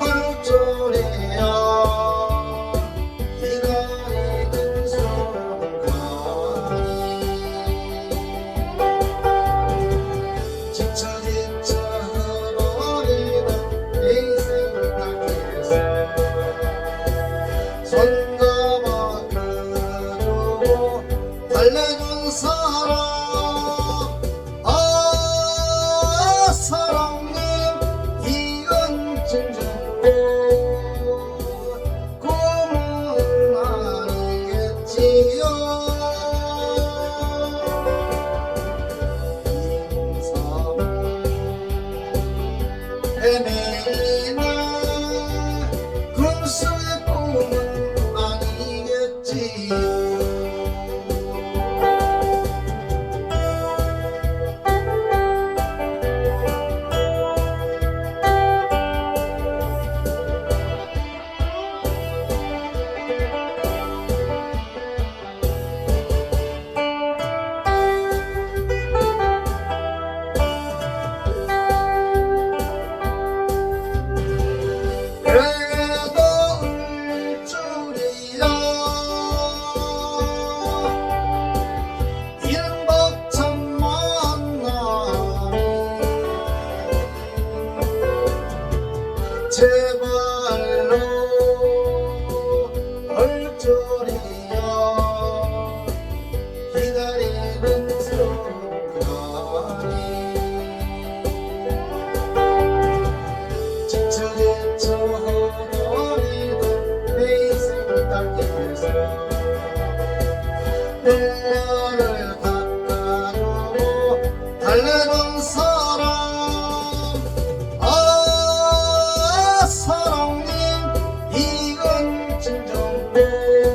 올 줄이야 이간이 든 순간이 지쳐 지쳐 흐르는 이 생각에서. 손 Yeah. 제발로 올 줄이야 기다리는 순간이 지쳐 지쳐 허리던 내 닦아주고 달래는 사 Amen.